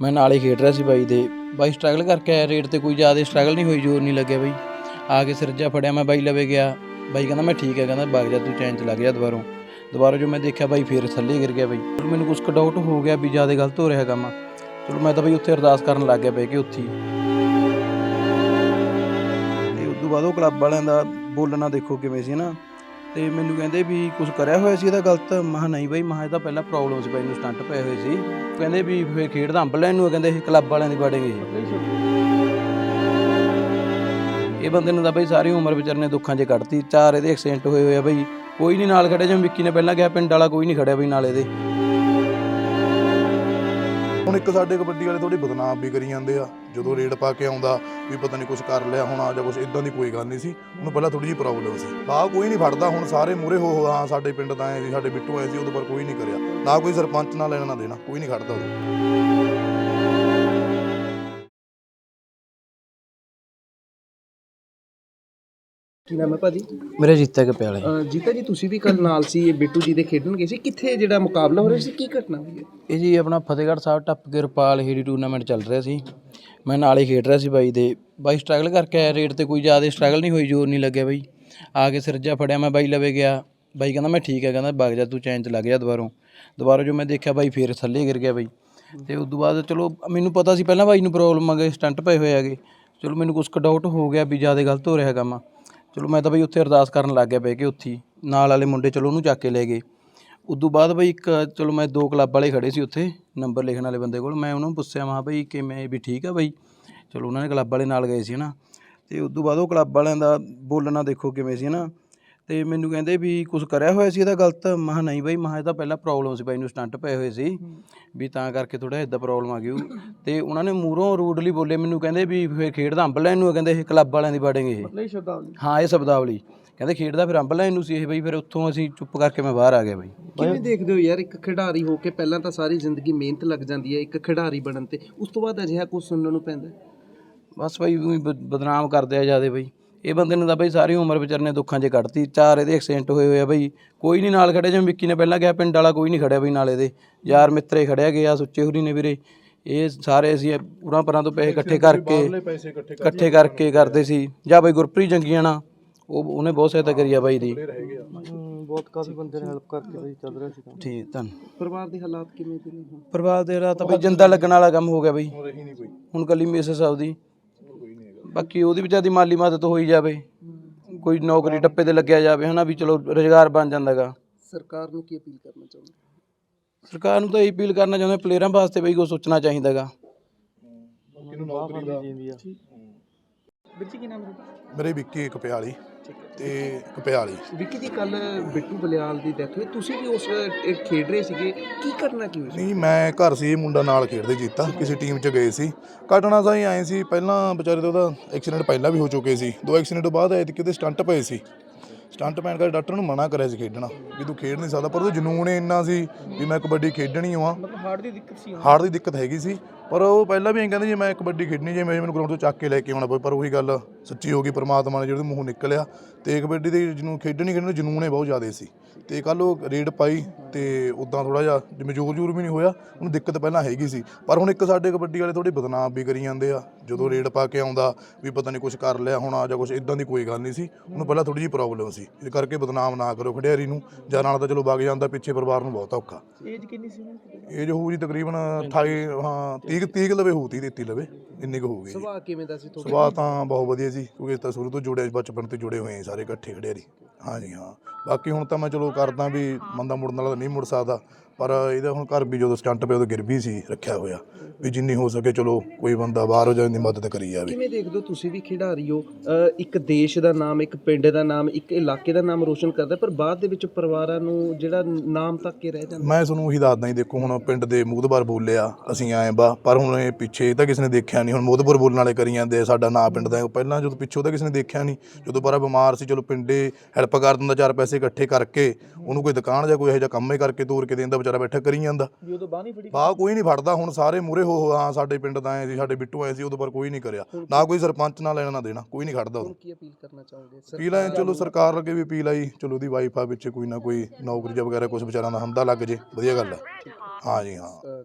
ਮੈਂ ਨਾਲ ਹੀ ਖੇਡ ਰਿਹਾ ਸੀ ਬਾਈ ਦੇ। ਬਾਈ ਸਟਰਗਲ ਕਰਕੇ ਆਇਆ ਰੇਟ ਤੇ ਕੋਈ ਜ਼ਿਆਦਾ ਸਟਰਗਲ ਨਹੀਂ ਹੋਈ, ਜ਼ੋਰ ਨਹੀਂ ਲੱਗਿਆ ਬਾਈ। ਆ ਕੇ ਸਿਰਜਾ ਫੜਿਆ, ਮੈਂ ਬਾਈ ਲਵੇ ਗਿਆ। ਬਾਈ ਕਹਿੰਦਾ, ਮੈਂ ਠੀਕ ਹੈ ਕਹਿੰਦਾ ਵਗ ਜਾ, ਤੂੰ ਚੈਨ ਚ ਲੱਗ ਜਾ ਦੁਬਾਰੋਂ। ਦੁਬਾਰਾ ਜੋ ਮੈਂ ਦੇਖਿਆ, ਬਾਈ ਫੇਰ ਥੱਲੇ ਗਿਰ ਗਿਆ ਬਾਈ। ਫਿਰ ਮੈਨੂੰ ਕੁਝ ਡਾਊਟ ਹੋ ਗਿਆ ਵੀ ਜ਼ਿਆਦਾ ਗਲਤ ਹੋ ਰਿਹਾ ਕੰਮ। ਚਲੋ, ਮੈਂ ਤਾਂ ਬਾਈ ਉੱਥੇ ਅਰਦਾਸ ਕਰਨ ਲੱਗ ਗਿਆ ਬਈ ਕਿ ਉੱਥੇ ਹੀ। ਤੇ ਉਸ ਤੋਂ ਬਾਅਦ ਉਹ ਕਲੱਬ ਵਾਲਿਆਂ ਦਾ ਬੋਲਣਾ ਦੇਖੋ ਕਿਵੇਂ ਸੀ ਨਾ। ਤੇ ਮੈਨੂੰ ਕਹਿੰਦੇ ਵੀ ਕੁਝ ਕਰਿਆ ਹੋਇਆ ਸੀ ਇਹਦਾ ਗਲਤ। ਮੈਂ ਨਹੀਂ ਬਾਈ, ਮੈਂ ਕਿਹਾ ਪਹਿਲਾਂ ਪ੍ਰੋਬਲਮ ਸੀ ਬਾਈ ਨੂੰ ਸਟੰਟ ਪਏ ਹੋਏ ਸੀ। ਕਹਿੰਦੇ ਵੀ ਫੇਰ ਖੇਡਦਾ ਅੰਬ ਲੈਣ ਨੂੰ ਕਹਿੰਦੇ ਇਹ ਕਲੱਬ ਵਾਲਿਆਂ ਦੀ ਬਾੜਿੰਗ ਇਹ। ਇਹ ਬੰਦੇ ਨੂੰ ਤਾਂ ਬਾਈ ਸਾਰੀ ਉਮਰ ਵਿਚਾਰੇ ਨੇ ਦੁੱਖਾਂ 'ਚ ਕੱਢਤੀ, ਚਾਰ ਇਹਦੇ ਐਕਸੀਡੈਂਟ ਹੋਏ ਹੋਏ ਆ ਬਾਈ। ਕੋਈ ਨਹੀਂ ਨਾਲ ਖੜਿਆ, ਜਿਵੇਂ ਵਿੱਕੀ ਨੇ ਪਹਿਲਾਂ ਕਿਹਾ, ਪਿੰਡ ਵਾਲਾ ਕੋਈ ਨਹੀਂ ਖੜਿਆ ਬਾਈ ਨਾਲ ਇਹਦੇ। ਹੁਣ ਇੱਕ ਸਾਡੇ ਕਬੱਡੀ ਵਾਲੇ ਥੋੜੀ ਬਦਨਾਮ ਵੀ ਕਰੀ ਜਾਂਦੇ ਆ। ਜਦੋਂ ਰੇਡ ਪਾ ਕੇ ਆਉਂਦਾ ਵੀ ਪਤਾ ਨਹੀਂ ਕੁਝ ਕਰ ਲਿਆ ਹੋਣਾ ਜਾਂ ਕੁਝ ਇਦਾਂ ਦੀ ਕੋਈ ਗੱਲ ਨਹੀਂ ਸੀ। ਉਹਨੂੰ ਪਹਿਲਾਂ ਥੋੜੀ ਜਿਹੀ ਪ੍ਰੋਬਲਮ ਸੀ। ਬਾਹ ਕੋਈ ਨਹੀਂ ਫੜਦਾ ਹੁਣ ਸਾਰੇ ਮੂਰੇ ਹੋ ਹੋ ਹਾਂ ਸਾਡੇ ਪਿੰਡ ਦਾ ਆਏ ਸੀ ਸਾਡੇ ਬਿੱਟੂ ਆਏ ਸੀ ਉਹਦੇ ਪਰ ਕੋਈ ਨਹੀਂ ਕਰਿਆ। ਨਾ ਕੋਈ ਸਰਪੰਚ ਨਾ ਲੈਣਾ ਨਾ ਦੇਣਾ ਕੋਈ ਨਹੀਂ ਖੜਦਾ ਉਦੋਂ ਕੀ ਨਾਮ ਹੈ ਭਾਜੀ? ਮੇਰੇ ਜੀਤਾ ਕੇ ਪਿਆਲੇ। ਜੀਤਾ ਜੀ ਤੁਸੀਂ ਵੀ ਕੱਲ ਨਾਲ ਸੀ ਇਹ ਬਿੱਟੂ ਜੀ ਦੇ ਖੇਡਣ ਗਏ ਸੀ। ਕਿੱਥੇ ਜਿਹੜਾ ਮੁਕਾਬਲਾ ਹੋ ਰਿਹਾ ਸੀ ਕੀ ਘਟਨਾ ਹੋਈ ਹੈ? ਇਹ ਜੀ ਆਪਣਾ ਫਤਿਹਗੜ੍ਹ ਸਾਹਿਬ ਟੱਪ ਕੇ ਰੁਪਾਲ ਹੇੜੀ ਟੂਰਨਾਮੈਂਟ ਚੱਲ ਰਿਹਾ ਸੀ। ਮੈਂ ਨਾਲ ਹੀ ਖੇਡ ਰਿਹਾ ਸੀ ਬਾਈ ਦੇ। ਬਾਈ ਸਟਰਗਲ ਕਰਕੇ ਆਇਆ ਰੇਟ ਤੇ ਕੋਈ ਜ਼ਿਆਦਾ ਸਟਰਗਲ ਨਹੀਂ ਹੋਈ, ਜ਼ੋਰ ਨਹੀਂ ਲੱਗਿਆ ਬਾਈ। ਆ ਕੇ ਸਿਰਜਾ ਫੜਿਆ ਮੈਂ ਬਾਈ ਲਵੇ ਗਿਆ। ਬਾਈ ਕਹਿੰਦਾ ਮੈਂ ਠੀਕ ਹੈ ਕਹਿੰਦਾ ਵਗ ਜਾ, ਤੂੰ ਚੈਨ ਚ ਲੱਗ ਜਾ ਦੁਬਾਰੋਂ। ਦੁਬਾਰਾ ਜੋ ਮੈਂ ਦੇਖਿਆ ਬਾਈ ਫੇਰ ਥੱਲੇ ਗਿਰ ਗਿਆ ਬਾਈ। ਤੇ ਉਸ ਤੋਂ ਬਾਅਦ ਚਲੋ ਮੈਨੂੰ ਪਤਾ ਸੀ ਪਹਿਲਾਂ ਬਾਈ ਨੂੰ ਪ੍ਰੋਬਲਮ ਆ ਗਈ ਸਟੰਟ ਪਏ ਹੋਏ ਹੈਗੇ। ਚਲੋ ਮੈਨੂੰ ਕੁਝ ਡਾਊਟ ਹੋ ਗਿਆ ਵੀ ਜ਼ਿਆਦਾ ਗਲਤ ਹੋ ਰਿਹਾ ਕੰਮ। ਚਲੋ ਮੈਂ ਤਾਂ ਬਾਈ ਉੱਥੇ ਅਰਦਾਸ ਕਰਨ ਲੱਗ ਗਿਆ ਬਹਿ ਕੇ ਉੱਥੇ ਹੀ। ਨਾਲ ਵਾਲੇ ਮੁੰਡੇ ਚਲੋ ਉਹਨੂੰ ਚੱਕ ਕੇ ਲੈ ਗਏ। ਉਦੋਂ ਬਾਅਦ ਬਈ ਇੱਕ ਚਲੋ ਮੈਂ ਦੋ ਕਲੱਬ ਵਾਲੇ ਖੜੇ ਸੀ ਉੱਥੇ ਨੰਬਰ ਲਿਖਣ ਵਾਲੇ ਬੰਦੇ ਕੋਲ ਮੈਂ ਉਹਨਾਂ ਨੂੰ ਪੁੱਛਿਆ ਮਾ ਬਈ ਕਿਵੇਂ ਵੀ ਠੀਕ ਆ ਬਈ। ਚਲੋ ਉਹਨਾਂ ਨੇ ਕਲੱਬ ਵਾਲੇ ਨਾਲ ਗਏ ਸੀ ਨਾ ਤੇ ਉਦੋਂ ਬਾਅਦ ਉਹ ਕਲੱਬ ਵਾਲਿਆਂ ਦਾ ਬੋਲਣਾ ਦੇਖੋ ਕਿਵੇਂ ਸੀ ਨਾ ਤੇ ਮੈਨੂੰ ਕਹਿੰਦੇ ਵੀ ਕੁਝ ਕਰਿਆ ਹੋਇਆ ਸੀ ਇਹਦਾ ਗਲਤ? ਮੈਂ ਕਿਹਾ ਨਹੀਂ ਬਈ ਮੈਂ ਕਿਹਾ ਇਹ ਤਾਂ ਪਹਿਲਾਂ ਪ੍ਰੋਬਲਮ ਸੀ ਬਾਈ ਨੂੰ ਸਟੰਟ ਪਏ ਹੋਏ ਸੀ। ਵੀ ਤਾਂ ਕਰਕੇ ਥੋੜਾ ਇਦਾਂ ਪ੍ਰੋਬਲਮ ਆ ਗਈ ਉਹ। ਤੇ ਉਹਨਾਂ ਨੇ ਮੂਹਰੋਂ ਰੂਡਲੀ ਬੋਲੇ ਮੈਨੂੰ ਕਹਿੰਦੇ ਵੀ ਫੇਰ ਖੇਡਦਾ ਅੰਬ ਲੈਣ ਨੂੰ ਕਹਿੰਦੇ ਇਹ ਕਲੱਬ ਵਾਲਿਆਂ ਦੀ ਬਾੜਿੰਗ ਇਹ। ਨਹੀਂ ਸ਼ਬਦਾਵਲੀ। ਹਾਂ ਇਹ ਸ਼ਬਦਾਵਲੀ। ਕਹਿੰਦੇ ਖੇਡਦਾ ਫਿਰ ਅੰਬ ਲੈਣ ਨੂੰ ਸੀ ਇਹ ਬਈ ਫਿਰ ਉੱਥੋਂ ਅਸੀਂ ਚੁੱਪ ਕਰਕੇ ਮੈਂ ਬਾਹਰ ਆ ਗਿਆ ਬਈ। ਕਿਵੇਂ ਦੇਖਦੇ ਹੋ ਯਾਰ ਇੱਕ ਖਿਡਾਰੀ ਹੋ ਕੇ ਪਹਿਲਾਂ ਤਾਂ ਸਾਰੀ ਜ਼ਿੰਦਗੀ ਮਿਹਨਤ ਲੱਗ ਜਾਂਦੀ ਹੈ ਇੱਕ ਖਿਡਾਰੀ ਬਣਨ ਤੇ ਉਸ ਤੋਂ ਬਾਅਦ ਅਜਿਹਾ ਕੁਝ ਸੁਣਨ ਨੂੰ ਪੈਂਦਾ। ਬਸ ਬਈ ਊਂ ਹੀ ਬ- ਬਦਨਾਮ ਕਰਦੇ ਆ ਜਿਆਦੇ ਬਈ। ਇਹ ਬੰਦੇ ਨੂੰ ਤਾਂ ਬਈ ਸਾਰੀ ਉਮਰ ਵਿਚਾਰੇ ਨੇ ਦੁੱਖਾਂ 'ਚ ਕੱਢਤੀ ਚਾਰ ਇਹਦੇ ਐਕਸੀਡੈਂਟ ਹੋਏ ਹੋਏ ਆ ਬਈ। ਕੋਈ ਨਹੀਂ ਨਾਲ ਖੜਿਆ ਜਿਵੇਂ ਵਿੱਕੀ ਨੇ ਪਹਿਲਾਂ ਕਿਹਾ ਪਿੰਡ ਵਾਲਾ ਕੋਈ ਨਹੀਂ ਖੜਿਆ ਬਈ ਨਾਲ ਇਹਦੇ। ਯਾਰ ਮਿੱਤਰੇ ਖੜਿਆ ਗਿਆ ਸੁੱਚੇ ਹੁਰੀ ਨੇ ਵੀਰੇ। ਇਹ ਸਾਰੇ ਅਸੀਂ ਉਰਾਂ ਪਰਾਂ ਤੋਂ ਪੈਸੇ ਇਕੱਠੇ ਕਰਕੇ ਇਕੱਠੇ ਇਕੱਠੇ ਕਰਕੇ ਕਰਦੇ ਸੀ। ਜਾਂ ਬਈ ਗੁਰਪ੍ਰੀਤ ਜੰਗੀਆਂ ਨਾ ਉਹ ਉਹਨੇ ਬਹੁਤ ਸਹਾਇਤਾ ਕਰੀ ਆ ਬਾਈ ਦੀ। ਬਹੁਤ ਕਾਫੀ ਬੰਦੇ ਨੇ ਹੈਲਪ ਕਰਕੇ ਬਈ ਚੱਲ ਰਿਹਾ ਸੀ ਕੰਮ। ਠੀਕ ਧੰਨ। ਪਰਿਵਾਰ ਦੇ ਹਾਲਾਤ ਕਿਵੇਂ ਦੇ ਨੇ ਹੁਣ? ਪਰਿਵਾਰ ਦੇ ਰਾਤ ਬਈ ਜਿੰਦਾ ਲੱਗਣ ਵਾਲਾ ਕੰਮ ਹੋ ਗਿਆ ਬਈ। ਹੁਣ ਕੱਲੀ ਮਿਸਿਸ ਆਉਦੀ ਬਾਕੀ ਉਹਦੀ ਵਿਚਾਰੀ ਦੀ ਮਾਲੀ ਮਦਦ ਹੋਈ ਜਾਵੇ। ਕੋਈ ਨੌਕਰੀ ਟੱਪੇ ਤੇ ਲੱਗਿਆ ਜਾਵੇ ਹਨਾ ਵੀ ਚਲੋ ਰੋਜ਼ਗਾਰ ਬਣ ਜਾਂਦਾਗਾ ਸਰਕਾਰ ਨੂੰ ਕੀ ਅਪੀਲ ਕਰਨਾ ਚਾਹੁੰਦੇ ਸਰਕਾਰ ਨੂੰ ਤਾਂ ਇਹ ਅਪੀਲ ਕਰਨਾ ਚਾਹੁੰਦੇ ਪਲੇਅਰਾਂ ਵਾਸਤੇ ਬਈ ਕੁਛ ਸੋਚਣਾ ਚਾਹੀਦਾਗਾ ਵੀਰ ਜੀ ਕੀ ਨਾਮ ਹੈ ਮੇਰੇ ਵਿੱਕੀ ਕਪਿਆਲੀ ਤੇ ਕਪਿਆਲੀ ਵਿੱਕੀ ਦੀ ਕੱਲ ਬਿੱਟੂ ਬਲਿਆਲ ਦੀ ਡੈਥ ਹੋਈ। ਤੁਸੀਂ ਵੀ ਉਸ ਖੇਡ ਰਹੇ ਸੀਗੇ। ਕੀ ਘਟਨਾ ਕੀ? ਨਹੀਂ ਮੈਂ ਘਰ ਸੀ ਇਹ ਮੁੰਡਾ ਨਾਲ ਖੇਡਦੇ ਜੀਤਾ। ਕਿਸੇ ਟੀਮ 'ਚ ਗਏ ਸੀ। ਘਟਨਾ ਸਾਈ ਆਏ ਸੀ ਪਹਿਲਾਂ ਵਿਚਾਰੇ ਦਾ ਉਹਦਾ ਐਕਸੀਡੈਂਟ ਪਹਿਲਾਂ ਵੀ ਹੋ ਚੁੱਕੇ ਸੀ। ਦੋ ਐਕਸੀਡੈਂਟ ਤੋਂ ਬਾਅਦ ਆਏ ਤੇ ਕਿਤੇ ਸਟੰਟ ਪਏ ਸੀ। ਸਟੰਟ ਪੈਣ ਕਰਕੇ ਡਾਕਟਰ ਨੂੰ ਮਨਾ ਕਰਿਆ ਸੀ ਖੇਡਣਾ ਵੀ ਤੂੰ ਖੇਡ ਨਹੀਂ ਸਕਦਾ ਪਰ ਉਹਦਾ ਜਨੂਨ ਇੰਨਾ ਸੀ ਵੀ ਮੈਂ ਕਬੱਡੀ ਖੇਡਣੀ ਆ ਮਤਲਬ ਹਾਰਟ ਦੀ ਦਿੱਕਤ ਸੀ ਹਾਰਟ ਦੀ ਦਿੱਕਤ ਹੈਗੀ ਸੀ ਪਰ ਉਹ ਪਹਿਲਾਂ ਵੀ ਐਂ ਕਹਿੰਦੇ ਜੇ ਮੈਂ ਕਬੱਡੀ ਖੇਡਣੀ ਜੇ ਮੈਨੂੰ ਗਰਾਊਂਡ ਤੋਂ ਚੱਕ ਕੇ ਲੈ ਕੇ ਆਉਣਾ ਪਵੇ ਪਰ ਉਹੀ ਗੱਲ ਸੱਚੀ ਹੋ ਗਈ ਪਰਮਾਤਮਾ ਨੇ ਜਿਹੜੇ ਮੂੰਹੋਂ ਨਿਕਲਿਆ। ਤੇ ਕਬੱਡੀ ਦੇ ਜਿਹਨੂੰ ਖੇਡਣੀ ਖੇਡਣੀ ਜਨੂਨ ਹੀ ਬਹੁਤ ਜ਼ਿਆਦਾ ਸੀ। ਤੇ ਕੱਲ ਉਹ ਰੇਡ ਪਾਈ ਤੇ ਉਦਾਂ ਥੋੜਾ ਜਿਹਾ ਜਿਵੇਂ ਜ਼ੋਰ ਜ਼ੂਰ ਵੀ ਨਹੀਂ ਹੋਇਆ ਉਹਨੂੰ ਦਿੱਕਤ ਪਹਿਲਾਂ ਹੈਗੀ ਸੀ। ਪਰ ਹੁਣ ਇੱਕ ਸਾਡੇ ਕਬੱਡੀ ਵਾਲੇ ਥੋੜੇ ਬਦਨਾਮ ਵੀ ਕਰੀ ਜਾਂਦੇ ਆ। ਜਦੋਂ ਰੇਡ ਪਾ ਕੇ ਆਉਂਦਾ ਵੀ ਪਤਾ ਨਹੀਂ ਕੁਝ ਕਰ ਲਿਆ ਹੋਣਾ ਜਾਂ ਕੁਝ ਇਦਾਂ ਦੀ ਕੋਈ ਗੱਲ ਨਹੀਂ ਸੀ। ਉਹਨੂੰ ਪਹਿਲਾਂ ਥੋੜੀ ਜਿਹੀ ਪ੍ਰੋਬਲਮ ਸੀ। ਇਸ ਕਰਕੇ ਬਦਨਾਮ ਨਾ ਕਰੋ ਖਿਡਾਰੀ ਨੂੰ। ਜਾਂ ਨਾਲ ਤਾਂ ਚਲੋ ਵਗ ਜਾਂਦਾ ਪਿੱਛੇ ਪਰਿਵਾਰ ਨੂੰ ਬਹੁਤ ਔਖਾ। ਏਜ ਕਿੰਨੀ ਸੀ ਇਹ ਜੋ ਹੋਊ ਜੀ ਤਕਰੀਬਨ 28 ਹਾਂ 30 30 ਲਵੇ ਹੋਊ 30 33 ਲਵੇ। ਇੰਨੀ ਕੁ ਹੋਊਗੀ ਜੀ। ਸੁਭਾਅ ਕਿਵੇਂ ਦਾ ਸੀ ਤੁਹਾਡਾ ਸੁਭਾਅ ਤਾਂ ਬਹੁਤ ਵਧੀਆ ਜੀ ਕਿਉਂਕਿ ਤਾਂ ਸ਼ੁਰੂ ਤੋਂ ਜੁੜੇ ਬਚਪਨ ਤੋਂ ਜੁੜੇ ਹੋਏ ਸਾਰੇ ਇਕੱਠੇ ਖੜਿਆਰੀ ਹਾਂਜੀ ਹਾਂ। ਬਾਕੀ ਹੁਣ ਤਾਂ ਮੈਂ ਚਲੋ ਕਰਦਾ ਵੀ ਮੰਦਾ ਮੁੜਨ ਵਾਲਾ ਤਾਂ ਨਹੀਂ ਮੁੜ ਸਕਦਾ। ਪਰ ਇਹਦਾ ਹੁਣ ਘਰ ਵੀ ਜਦੋਂ ਸਟੰਟ ਪਿਆ ਉਦੋਂ ਗਿਰ ਵੀ ਸੀ ਰੱਖਿਆ ਹੋਇਆ। ਵੀ ਜਿੰਨੀ ਹੋ ਸਕੇ ਚਲੋ ਕੋਈ ਬੰਦਾ ਬਾਹਰ ਹੋ ਜਾਣ ਦੀ ਮਦਦ ਕਰੀ ਜਾਵੇ। ਕਿਵੇਂ ਦੇਖਦੇ ਹੋ ਤੁਸੀਂ ਵੀ ਖਿਡਾਰੀ ਹੋ? ਇੱਕ ਦੇਸ਼ ਦਾ ਨਾਮ ਇੱਕ ਪਿੰਡ ਦਾ ਨਾਮ ਇੱਕ ਇਲਾਕੇ ਦਾ ਨਾਮ ਰੋਸ਼ਨ ਕਰਦਾ ਪਰ ਬਾਅਦ ਦੇ ਵਿੱਚ ਪਰਿਵਾਰਾਂ ਨੂੰ ਜਿਹੜਾ ਨਾਮ ਤੱਕ ਕੇ ਰਹਿ ਜਾਂਦਾ। ਮੈਂ ਤੁਹਾਨੂੰ ਉਹੀ ਦੱਸਦਾ ਹੀ ਦੇਖੋ ਹੁਣ ਪਿੰਡ ਦੇ ਮੂਦਬਾਰ ਬੋਲਿਆ ਅਸੀਂ ਆਏ ਬਾ ਪਰ ਹੁਣ ਇਹ ਪਿੱਛੇ ਤਾਂ ਕਿਸੇ ਨੇ ਦੇਖਿਆ ਨਹੀਂ। ਹੁਣ ਮੂਦਬਾਰ ਬੋਲਣ ਵਾਲੇ ਕਰੀ ਜਾਂਦੇ ਸਾਡਾ ਨਾਂ ਪਿੰਡ ਦਾ ਹੈ। ਪਹਿਲਾਂ ਜਦੋਂ ਪਿੱਛੋਂ ਤਾਂ ਕਿਸੇ ਨੇ ਦੇਖਿਆ ਨਹੀਂ ਜਦੋਂ ਪਰ ਬਿਮਾਰ ਸੀ ਚਲੋ ਪਿੰਡੇ ਹੈਲਪ ਕਰ ਦਿੰਦਾ ਚਾਰ ਪੈਸੇ ਇਕੱਠੇ ਕਰਕੇ ਉਹਨੂੰ ਕੋਈ ਦੁਕਾਨ ਜਾਂ ਕੋਈ ਇਹੋ ਜਿਹਾ ਕੰਮ ਹੀ ਕਰਕੇ ਤੋਰ ਕੇ ਦੇਂਦਾ ਵਿਚਾਰਾ ਬੈਠਾ ਕਰੀ ਜਾਂਦਾ। ਵੀ ਉਦੋਂ ਬਾਹ ਨਹੀਂ ਫੜੀ ਬਾਹ ਕੋਈ ਨਹੀਂ ਫੜਦਾ ਹੁਣ ਸਾਰੇ ਮੂਰੇ ਹੋ ਹੋ ਹਾਂ ਸਾਡੇ ਪਿੰਡ ਦਾ ਆਏ ਸੀ ਸਾਡੇ ਬਿੱਟੂ ਆਏ ਸੀ ਉਦੋਂ ਪਰ ਕੋਈ ਨਹੀਂ ਕਰਿਆ। ਨਾ ਕੋਈ ਸਰਪੰਚ ਨਾ ਲੈਣਾ ਨਾ ਦੇਣਾ ਕੋਈ ਨਹੀਂ ਖੜਦਾ ਉਦੋਂ। ਹੁਣ ਕੀ ਅਪੀਲ ਕਰਨਾ ਚਾਹੋਗੇ? ਸਰ ਅਪੀਲ ਆਏ ਚਲੋ ਸਰਕਾਰ ਅੱਗੇ ਵੀ ਅਪੀਲ ਆਈ ਚਲੋ ਉਹਦੀ ਵਾਈਫ ਆ ਵਿੱਚ ਕੋਈ ਨਾ ਕੋਈ ਨੌਕਰੀ ਜਾਂ ਵਗੈਰਾ ਕੁਝ ਵਿਚਾਰਾਂ ਦਾ ਹੰਦਾ ਲੱਗ ਜੇ ਵਧੀਆ ਗੱਲ ਹੈ ਹਾਂ ਜੀ ਹਾਂ।